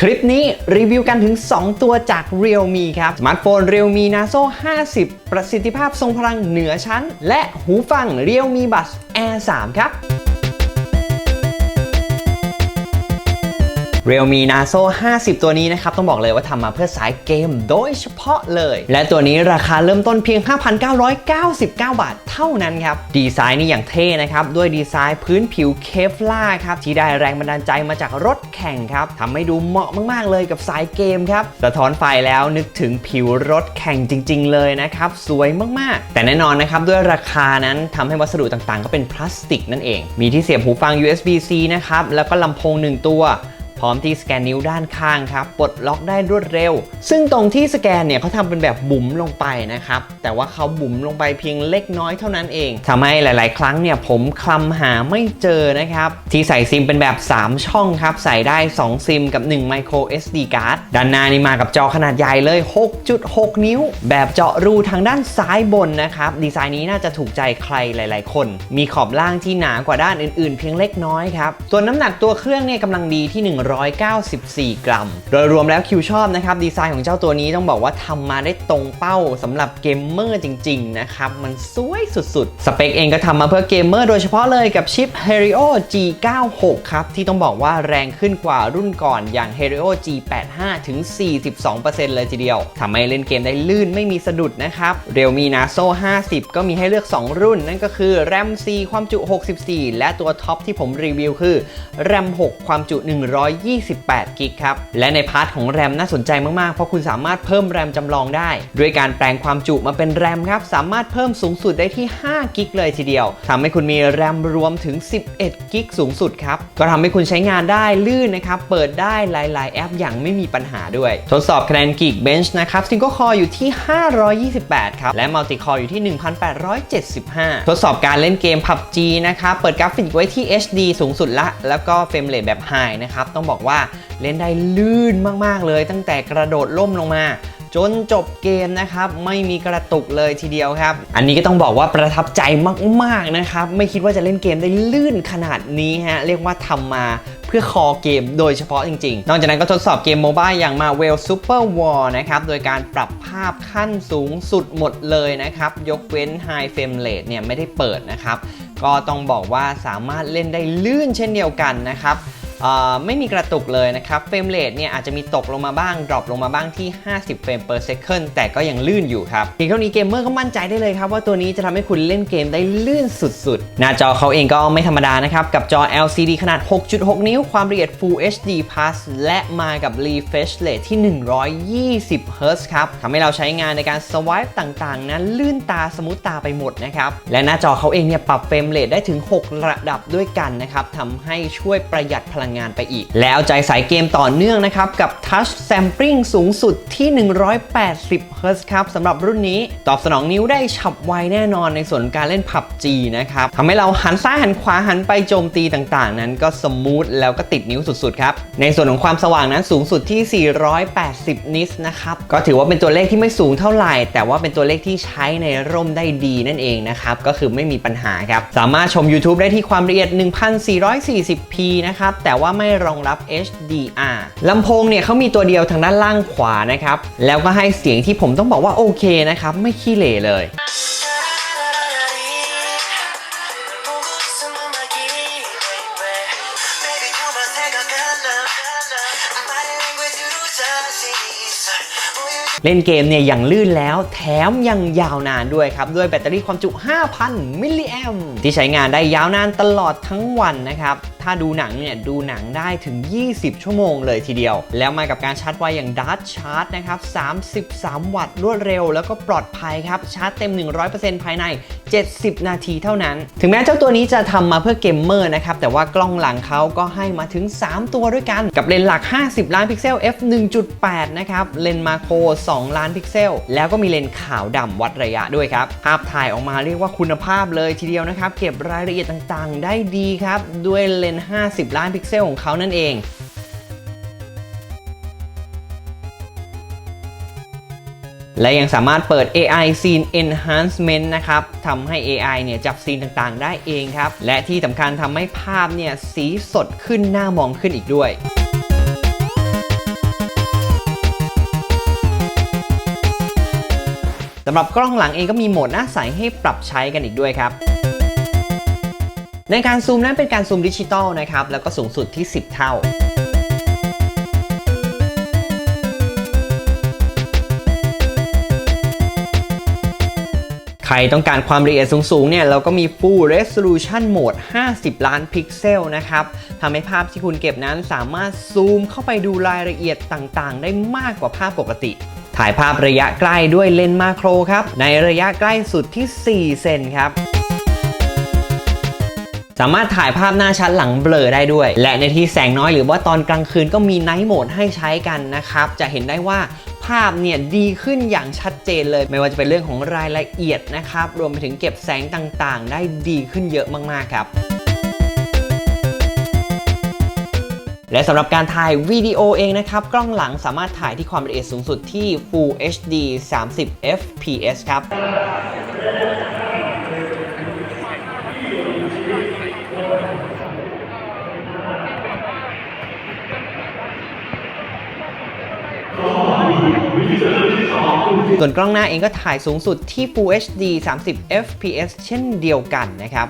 คลิปนี้รีวิวกันถึง 2 ตัวจาก Realme ครับ สมาร์ทโฟน Realme Naso 50 ประสิทธิภาพทรงพลังเหนือชั้น และหูฟัง Realme Buds Air 3 ครับ Realme Naso 50 ตัวนี้นะครับ ต้องบอกเลยว่าทำมาเพื่อสายเกมโดยเฉพาะเลย และตัวนี้ราคาเริ่มต้นเพียง 5,999 บาทเท่านั้นครับ ดีไซน์นี่อย่างเท่นะครับ ด้วยดีไซน์พื้นผิวเคฟล่าครับ ที่ได้แรงบันดาลใจมาจากรถแข่งครับทำให้ดูเหมาะมากๆเลยกับสายเกมครับสะท้อนไฟแล้วนึกถึงผิวรถแข่งจริง ๆ เลยนะครับ สวยมากๆ แต่แน่นอนนะครับด้วยราคานั้นทำให้วัสดุต่างๆ ก็เป็นพลาสติกนั่นเอง มีที่เสียบหูฟัง USB-C นะครับ แล้วก็ลำโพงหนึ่งตัว พร้อมที่สแกนนิ้วด้านข้างครับปลดล็อกได้รวดเร็ว ซึ่งตรงที่สแกนเนี่ยเขาทำเป็นแบบบุ๋มลงไปนะครับ แต่ว่าเขาบุ๋มลงไปเพียงเล็กน้อยเท่านั้นเองทำให้หลาย ๆ ครั้งเนี่ยผมคลำหาไม่เจอนะครับ ที่ใส่ซิมเป็นแบบ 3 ช่องครับ ใส่ได้ 2 ซิมกับ 1 micro SD card ด้านหน้านี่มากับจอขนาดใหญ่เลย 6.6 นิ้ว แบบเจาะรูทางด้านซ้ายบนนะครับ ดีไซน์นี้น่าจะถูกใจใครหลาย ๆ คน มีขอบล่างที่หนากว่าด้านอื่น ๆ เพียงเล็กน้อยครับส่วนน้ำหนักตัวเครื่องเนี่ยกำลังดีที่194 กรัม โดยรวมแล้วคิวชอบนะครับ ดีไซน์ของเจ้าตัวนี้ต้องบอกว่าทำมาได้ตรงเป้าสำหรับเกมเมอร์จริง ๆ นะครับ มันสวยสุดๆ สเปคเองก็ทำมาเพื่อเกมเมอร์โดยเฉพาะเลยกับชิป Helio G96 ครับ ที่ต้องบอกว่าแรงขึ้นกว่ารุ่นก่อนอย่าง Helio G85 ถึง 42%เลยทีเดียวทำให้เล่นเกมได้ลื่นไม่มีสะดุดนะครับเ Realme Naso 50 ก็มีให้เลือก 2 รุ่น นั่นก็คือ RAM 4 ความจุ 64 และตัวท็อปที่ผมรีวิวคือ RAM 6 ความจุ 128 28กิกครับ และในพาร์ทของ RAM น่าสนใจมาก ๆ เพราะคุณสามารถเพิ่ม RAM จำลองได้ ด้วยการแปลงความจุมาเป็น RAM ครับ สามารถเพิ่มสูงสุดได้ที่5กิกเลยทีเดียวทำให้คุณมี RAM รวมถึง 11กิกสูงสุดครับ ก็ทำให้คุณใช้งานได้ลื่นนะครับ เปิดได้หลาย ๆ แอปอย่างไม่มีปัญหาด้วย ทดสอบคะแนน Geekbench นะครับ Single Core อยู่ที่ 528 ครับ และ Multi Core อยู่ที่ 1,875 ทดสอบการเล่นเกม PUBG นะครับ เปิดกราฟิกไว้ที่ HD สูงสุดละ แล้วก็เฟรมเรทแบบ High นะครับต้องบอกว่าเล่นได้ลื่นมากๆเลย ตั้งแต่กระโดดล่มลงมา จนจบเกมนะครับ ไม่มีกระตุกเลยทีเดียวครับ อันนี้ก็ต้องบอกว่าประทับใจมากๆนะครับ ไม่คิดว่าจะเล่นเกมได้ลื่นขนาดนี้ฮะเรียกว่าทำมาเพื่อคอเกมโดยเฉพาะจริง ๆ นอกจากนั้นก็ทดสอบเกมโมบายอย่าง Marvel Super War นะครับ โดยการปรับภาพขั้นสูงสุดหมดเลยนะครับ ยกเว้น High Frame Rate เนี่ยไม่ได้เปิดนะครับ ก็ต้องบอกว่าสามารถเล่นได้ลื่นเช่นเดียวกันนะครับ ไม่มีกระตุกเลยนะครับเฟรมเรทเนี่ยอาจจะมีตกลงมาบ้างดรอปลงมาบ้างที่ 50 เฟรม per second แต่ก็ยังลื่นอยู่ครับเพียงเท่านี้เกมเมอร์ก็มั่นใจได้เลยครับว่าตัวนี้จะทำให้คุณเล่นเกมได้ลื่นสุดๆ หน้าจอเขาเองก็ไม่ธรรมดานะครับกับจอ LCD ขนาด 6.6 นิ้วความละเอียด Full HD Plus และมากับ refresh rate ที่ 120 Hz ครับทำให้เราใช้งานในการ swipe ต่างๆ นั้นลื่นตาสมูทตาไปหมดนะครับและหน้าจอเขาเองเนี่ยปรับเฟรมเรทได้ถึง 6 ระดับด้วยกันนะครับทำให้ช่วยประหยัดพลังงานไปอีก แล้วใจสายเกมต่อเนื่องนะครับ กับ Touch Sampling สูงสุดที่ 180 Hz ครับสำหรับรุ่นนี้ ตอบสนองนิ้วได้ฉับไวแน่นอนในส่วนการเล่น PUBG นะครับทำให้เราหันซ้ายหันขวาหันไปโจมตีต่างๆ นั้นก็สมูทแล้วก็ติดนิ้วสุดๆครับในส่วนของความสว่างนั้นสูงสุดที่ 480 นิตนะครับก็ถือว่าเป็นตัวเลขที่ไม่สูงเท่าไหร่ แต่ว่าเป็นตัวเลขที่ใช้ในร่มได้ดีนั่นเองนะครับก็คือไม่มีปัญหาครับสามารถชม YouTube ได้ที่ความละเอียด 1440p นะครับแต่ว่าไม่รองรับ HDR ลำโพงเนี่ยเขามีตัวเดียวทางด้านล่างขวานะครับ แล้วก็ให้เสียงที่ผมต้องบอกว่าโอเคนะครับ ไม่ขี้เหร่เลยเล่นเกมเนี่ยอย่างลื่นแล้วแถมยังยาวนานด้วยครับ ด้วยแบตเตอรี่ความจุ 5,000 มิลลิแอมที่ใช้งานได้ยาวนานตลอดทั้งวันนะครับ ถ้าดูหนังเนี่ยดูหนังได้ถึง 20 ชั่วโมงเลยทีเดียว แล้วมากับการชาร์จไวอย่าง Dart Charge นะครับ 33 วัตต์รวดเร็ว แล้วก็ปลอดภัยครับ ชาร์จเต็ม 100%ภายใน 70 นาทีเท่านั้น ถึงแม้เจ้าตัวนี้จะทำมาเพื่อเกมเมอร์นะครับ แต่ว่ากล้องหลังเขาก็ให้มาถึง 3 ตัวด้วยกัน กับเลนส์หลัก 50 ล้านพิกเซล f 1.8 นะครับ เลนส์มาโคร 2 ล้านพิกเซล แล้วก็มีเลนส์ขาวดำวัดระยะด้วยครับ ภาพถ่ายออกมาเรียกว่าคุณภาพเลยทีเดียวนะครับ เก็บรายละเอียดต่างๆ ได้ดีครับ ด้วยเลนน 50 ล้านพิกเซลของเขานั่นเองและยังสามารถเปิด AI Scene Enhancement นะครับทำให้ AI เนี่ยจับซีนต่างๆ ได้เองครับ และที่สำคัญทำให้ภาพเนี่ยสีสดขึ้นหน้ามองขึ้นอีกด้วย สำหรับกล้องหลังเองก็มีโหมดหน้าใสให้ปรับใช้กันอีกด้วยครับ ในการซูมนั้นเป็นการซูมดิจิตอลนะครับแล้วก็สูงสุดที่ 10 เท่าใครต้องการความละเอียดสูงๆ เนี่ยเราก็มี Full Resolution Mode 50 ล้านพิกเซลนะครับทำให้ภาพที่คุณเก็บนั้นสามารถซูมเข้าไปดูรายละเอียดต่างๆ ได้มากกว่าภาพปกติ ถ่ายภาพระยะใกล้ด้วยเลนส์มาโครครับ ในระยะใกล้สุดที่ 4 เซนครับ สามารถถ่ายภาพหน้าชัดหลังเบลอได้ด้วย และในที่แสงน้อยหรือว่าตอนกลางคืนก็มีไนท์โหมดให้ใช้กันนะครับ จะเห็นได้ว่าภาพเนี่ยดีขึ้นอย่างชัดเจนเลย ไม่ว่าจะเป็นเรื่องของรายละเอียดนะครับ รวมไปถึงเก็บแสงต่างๆ ได้ดีขึ้นเยอะมากๆครับและสำหรับการถ่ายวิดีโอเองนะครับ กล้องหลังสามารถถ่ายที่ความละเอียดสูงสุดที่ Full HD 30 fps ครับ ส่วนกล้องหน้าเองก็ถ่ายสูงสุดที่ Full HD 30 fps เช่นเดียวกันนะครับ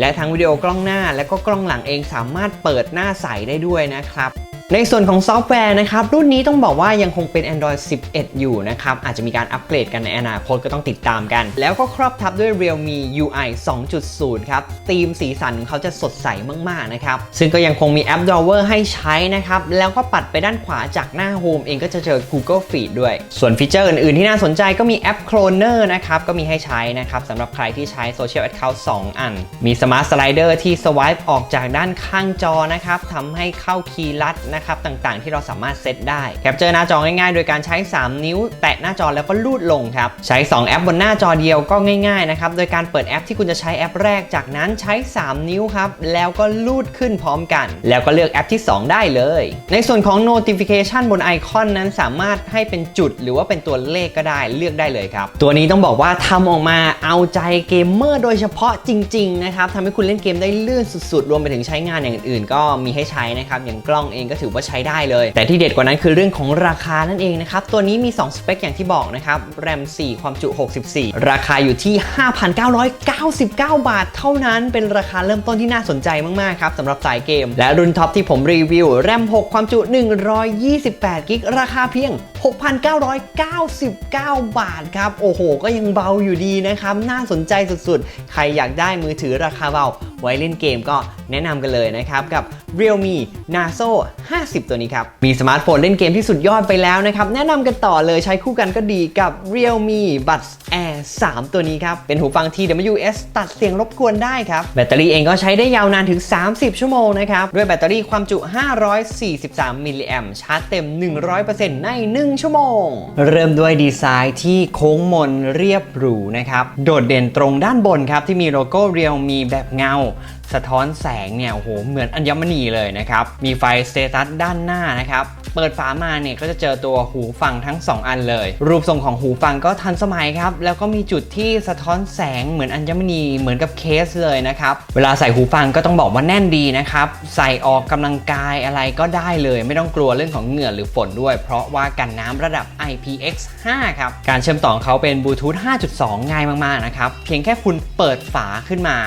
และทั้งวิดีโอกล้องหน้าและก็กล้องหลังเองสามารถเปิดหน้าใสได้ด้วยนะครับ ในส่วนของซอฟต์แวร์นะครับ รุ่นนี้ต้องบอกว่ายังคงเป็น Android 11 อยู่นะครับ อาจจะมีการอัปเกรดกันในอนาคตก็ต้องติดตามกัน แล้วก็ครอบทับด้วย Realme UI 2.0 ครับธีมสีสันของเขาจะสดใสมากๆนะครับ ซึ่งก็ยังคงมีแอป Drawer ให้ใช้นะครับ แล้วก็ปัดไปด้านขวาจากหน้า Home เองก็จะเจอ Google Feed ด้วย ส่วนฟีเจอร์อื่นๆ ที่น่าสนใจก็มีแอป Cloner นะครับ ก็มีให้ใช้นะครับสำหรับใครที่ใช้ Social Account 2 อัน มี Smart Slider ที่ swipe ออกจากด้านข้างจอนะครับทำให้เข้าคีย์ลัดนะครับต่างๆ ที่เราสามารถเซตได้แคปเจอร์หน้าจอง่ายๆ โดยการใช้ 3 นิ้ว แตะหน้าจอแล้วก็ลูดลงครับใช้ 2 แอปบนหน้าจอเดียวก็ง่ายๆนะครับโดยการเปิดแอปที่คุณจะใช้แอปแรกจากนั้นใช้ 3 นิ้วครับแล้วก็ลูดขึ้นพร้อมกัน แล้วก็เลือกแอปที่ 2 ได้เลย ในส่วนของ notification บนไอคอนนั้นสามารถให้เป็นจุดหรือว่าเป็นตัวเลขก็ได้เลือกได้เลยครับ ตัวนี้ต้องบอกว่าทำออกมาเอาใจเกมเมอร์โดยเฉพาะจริงๆนะครับทำให้คุณเล่นเกมได้ลื่นสุดๆ รวมไปถึงใช้งานอย่างอื่นๆ ก็มีให้ใช้นะครับอย่างกล้องเองก็ถือว่าใช้ได้เลย แต่ที่เด็ดกว่านั้นคือเรื่องของราคานั่นเองนะครับ ตัวนี้มี 2 สเปคอย่างที่บอกนะครับ แรม 4 ความจุ 64 ราคาอยู่ที่ 5,999 บาท เท่านั้นเป็นราคาเริ่มต้นที่น่าสนใจมากๆครับสำหรับสายเกม และรุ่นท็อปที่ผมรีวิว แรม 6 ความจุ 128 กิก ราคาเพียง 6,999 บาทครับ โอ้โห ก็ยังเบาอยู่ดีนะครับ น่าสนใจสุดๆ ใครอยากได้มือถือราคาเบา ไว้เล่นเกมก็แนะนำกันเลยนะครับกับ Realme Naso 50 ตัวนี้ครับ มีสมาร์ทโฟนเล่นเกมที่สุดยอดไปแล้วนะครับ แนะนำกันต่อเลยใช้คู่กันก็ดีกับ Realme Buds Air 3 ตัวนี้ครับ เป็นหูฟัง TWS ตัดเสียงรบกวนได้ครับ แบตเตอรี่เองก็ใช้ได้ยาวนานถึง 30 ชั่วโมงนะครับ ด้วยแบตเตอรี่ความจุ 543 มิลลิแอมชาร์จเต็ม 100%ใน 1 ชั่วโมง เริ่มด้วยดีไซน์ที่โค้งมนเรียบหรูนะครับ โดดเด่นตรงด้านบนครับที่มีโลโก้ Realme แบบเงา สะท้อนแสงเนี่ยโอ้โหเหมือนอัญมณีเลยนะครับ มีไฟสเตตัสด้านหน้านะครับ เปิดฝามาเนี่ยก็จะเจอตัวหูฟังทั้ง 2 อันเลย รูปทรงของหูฟังก็ทันสมัยครับ แล้วก็มีจุดที่สะท้อนแสงเหมือนอัญมณีเหมือนกับเคสเลยนะครับ เวลาใส่หูฟังก็ต้องบอกว่าแน่นดีนะครับ ใส่ออกกำลังกายอะไรก็ได้เลย ไม่ต้องกลัวเรื่องของเหงื่อหรือฝนด้วย เพราะว่ากันน้ำระดับ IPX5 ครับการเชื่อมต่อเขาเป็นบลูทูธ5.2 ง่ายมากๆนะครับเพียงแค่คุณเปิดฝาขึ้นมา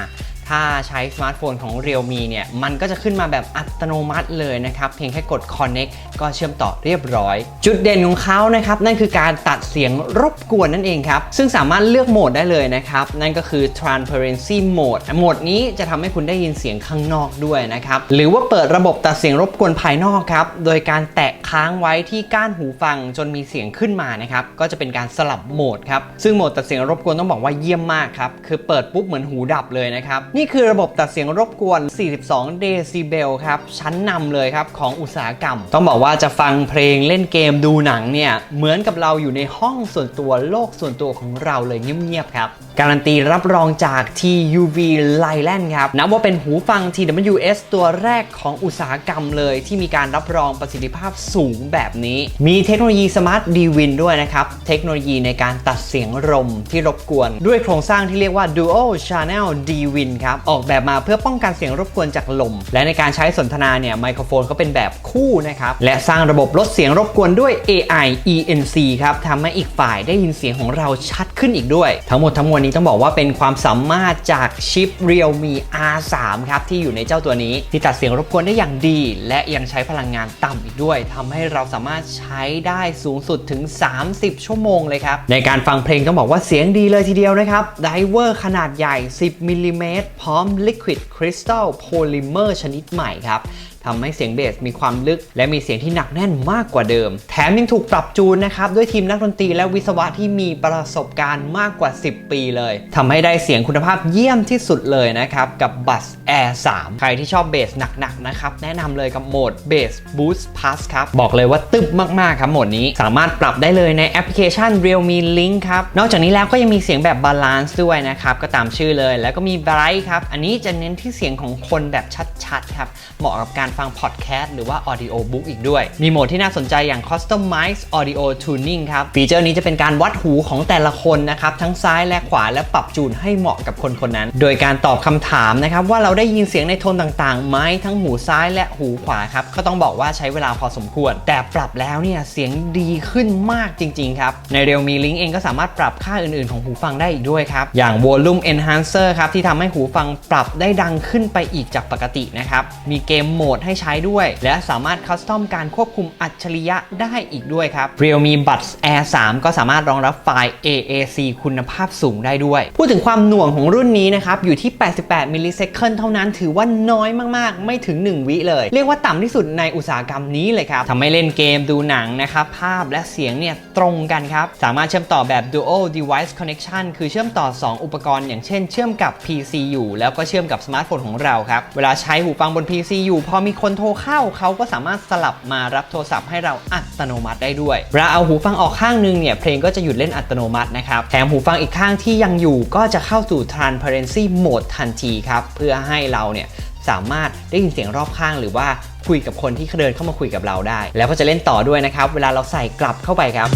ถ้าใช้สมาร์ทโฟนของ Realme เนี่ยมันก็จะขึ้นมาแบบอัตโนมัติเลยนะครับ เพียงแค่กด Connect ก็เชื่อมต่อเรียบร้อย จุดเด่นของเขานะครับ นั่นคือการตัดเสียงรบกวนนั่นเองครับ ซึ่งสามารถเลือกโหมดได้เลยนะครับ นั่นก็คือ Transparency Mode โหมดนี้จะทำให้คุณได้ยินเสียงข้างนอกด้วยนะครับ หรือว่าเปิดระบบตัดเสียงรบกวนภายนอกครับ โดยการแตะค้างไว้ที่ก้านหูฟังจนมีเสียงขึ้นมานะครับก็จะเป็นการสลับโหมดครับซึ่งโหมดตัดเสียงรบกวนต้องบอกว่าเยี่ยมมากครับคือเปิดปุ๊บเหมือนหูดับเลยนะครับนี่คือระบบตัดเสียงรบกวน 42 เดซิเบลครับ ชั้นนำเลยครับ ของอุตสาหกรรม ต้องบอกว่าจะฟังเพลงเล่นเกมดูหนังเนี่ย เหมือนกับเราอยู่ในห้องส่วนตัวโลกส่วนตัวของเราเลยเงียบๆครับการันตีรับรองจาก TUV l i l a n d ครับนับว่าเป็นหูฟัง TWS ตัวแรกของอุตสาหกรรมเลย ที่มีการรับรองประสิทธิภาพสูงแบบนี้ มีเทคโนโลยี Smart D-Win ด้วยนะครับ เทคโนโลยีในการตัดเสียงรมที่รบกวน ด้วยโครงสร้างที่เรียกว่า Dual Channel D-Win ครับ ออกแบบมาเพื่อป้องกันเสียงรบกวนจากลม และในการใช้สนทนาเนี่ยไมโครโฟนเขาเป็นแบบคู่นะครับและสร้างระบบลดเสียงรบกวนด้วย AI ENC ครับทำให้อีกฝ่ายได้ยินเสียงของเราชัดขึ้นอีกด้วย ทั้งหมดทั้งมวลนี้ต้องบอกว่าเป็นความสามารถจากชิป Realme R3 ครับ ที่อยู่ในเจ้าตัวนี้ ที่ตัดเสียงรบกวนได้อย่างดี และยังใช้พลังงานต่ำอีกด้วยทำให้เราสามารถใช้ได้สูงสุดถึง 30 ชั่วโมงเลยครับ ในการฟังเพลงต้องบอกว่าเสียงดีเลยทีเดียวนะครับไดเวอร์ขนาดใหญ่ 10มิลลิเมตรพร้อม Liquid Crystal Polymer ชนิดใหม่ครับ ทำให้เสียงเบสมีความลึก และมีเสียงที่หนักแน่นมากกว่าเดิม แถมยังถูกปรับจูนนะครับ ด้วยทีมนักดนตรีและวิศวะที่มีประสบการณ์มากกว่า 10 ปีเลยทำให้ได้เสียงคุณภาพเยี่ยมที่สุดเลยนะครับ กับ Bus Air 3ใครที่ชอบเบสหนักๆนะครับ แนะนำเลยกับโหมด Bass Boost Plus ครับ บอกเลยว่าตึบมากๆครับโหมดนี้สามารถปรับได้เลยในแอปพลิเคชัน Realme Link ครับ นอกจากนี้แล้วก็ยังมีเสียงแบบบาลานซ์ด้วยนะครับ ก็ตามชื่อเลยแล้วก็มี Bright ครับอันนี้จะเน้นที่เสียงของคนแบบชัดๆครับเหมาะกับการฟังพอดแคสต์หรือว่า Audio Book อีกด้วย มีโหมดที่น่าสนใจอย่าง Customize Audio Tuning ครับฟีเจอร์นี้จะเป็นการวัดหูของแต่ละคนนะครับทั้งซ้ายและขวาและปรับจูนให้เหมาะกับคนคนนั้น โดยการตอบคำถามนะครับว่าเราได้ยินเสียงในโทนต่างๆไหมทั้งหูซ้ายและหูขวาครับก็ต้องบอกว่าใช้เวลาพอสมควร แต่ปรับแล้วเนี่ยเสียงดีขึ้นมากจริงๆครับใน Realme Link เองก็สามารถปรับค่าอื่นๆของหูฟังได้อีกด้วยครับอย่าง Volume Enhancer ครับที่ทำให้หูฟังปรับได้ดังขึ้นไปอีกจากปกตินะครับมีเกมโหมดให้ใช้ด้วย และสามารถคัสตอมการควบคุมอัจฉริยะได้อีกด้วยครับ Realme Buds Air 3 ก็สามารถรองรับไฟล์ AAC คุณภาพสูงได้ด้วย พูดถึงความหน่วงของรุ่นนี้นะครับ อยู่ที่ 88 มิลลิเซคันเท่านั้นถือว่าน้อยมากๆ ไม่ถึง 1 วิเลย เรียกว่าต่ำที่สุดในอุตสาหกรรมนี้เลยครับทำให้เล่นเกมดูหนังนะครับ ภาพและเสียงเนี่ยตรงกันครับ สามารถเชื่อมต่อแบบ Dual Device Connection คือเชื่อมต่อ 2 อุปกรณ์ อย่างเช่นเชื่อมกับ PC อยู่แล้วก็เชื่อมกับสมาร์ทโฟนของเราครับ เวลาใช้หูฟังบน PC อยู่พอมีคนโทรเข้าเขาก็สามารถสลับมารับโทรศัพท์ให้เราอัตโนมัติได้ด้วยเวลาเอาหูฟังออกข้างนึงเนี่ยเพลงก็จะหยุดเล่นอัตโนมัตินะครับ แถมหูฟังอีกข้างที่ยังอยู่ก็จะเข้าสู่ Transparency Mode ทันทีครับ เพื่อให้เราเนี่ยสามารถได้ยินเสียงรอบข้างหรือว่าคุยกับคนที่เดินเข้ามาคุยกับเราได้ แล้วก็จะเล่นต่อด้วยนะครับ เวลาเราใส่กลับเข้าไปครับ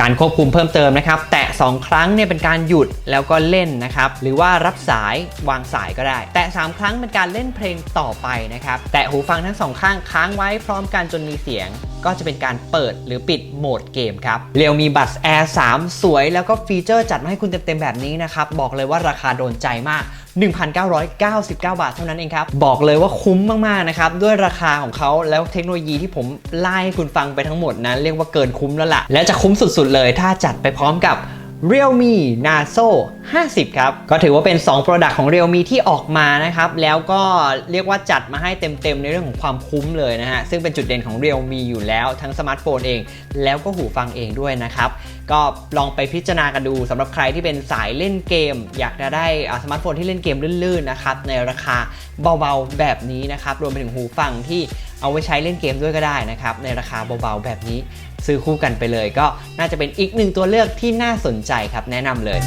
การควบคุมเพิ่มเติมนะครับ แตะ 2 ครั้งเนี่ยเป็นการหยุดแล้วก็เล่นนะครับ หรือว่ารับสายวางสายก็ได้ แตะ3ครั้งเป็นการเล่นเพลงต่อไปนะครับ แตะหูฟังทั้งสองข้างค้างไว้พร้อมกันจนมีเสียงก็จะเป็นการเปิดหรือปิดโหมดเกมครับ เรียวมีบัต Air 3 สวยแล้วก็ฟีเจอร์จัดมาให้คุณเต็มๆแบบนี้นะครับ บอกเลยว่าราคาโดนใจมาก 1,999 บาทเท่านั้นเองครับ บอกเลยว่าคุ้มมากๆนะครับ ด้วยราคาของเขาแล้วเทคโนโลยีที่ผมไล่ให้คุณฟังไปทั้งหมดนะเรียกว่าเกินคุ้มแล้วล่ะ และจะคุ้มสุดๆเลย ถ้าจัดไปพร้อมกับ Realme Naso 50 ครับ ก็ถือว่าเป็น 2 Product ของ Realme ที่ออกมานะครับ แล้วก็เรียกว่าจัดมาให้เต็มๆ ในเรื่องของความคุ้มเลยนะฮะ ซึ่งเป็นจุดเด่นของ Realme อยู่แล้วทั้งสมาร์ทโฟนเอง แล้วก็หูฟังเองด้วยนะครับ ก็ลองไปพิจารณากันดูสำหรับใครที่เป็นสายเล่นเกม อยากจะได้สมาร์ทโฟนที่เล่นเกมลื่นๆนะครับในราคาเบาๆแบบนี้นะครับรวมไปถึงหูฟังที่เอาไว้ใช้เล่นเกมด้วยก็ได้นะครับในราคาเบาๆแบบนี้ ซื้อคู่กันไปเลย ก็น่าจะเป็นอีกหนึ่งตัวเลือกที่น่าสนใจครับแนะนำเลย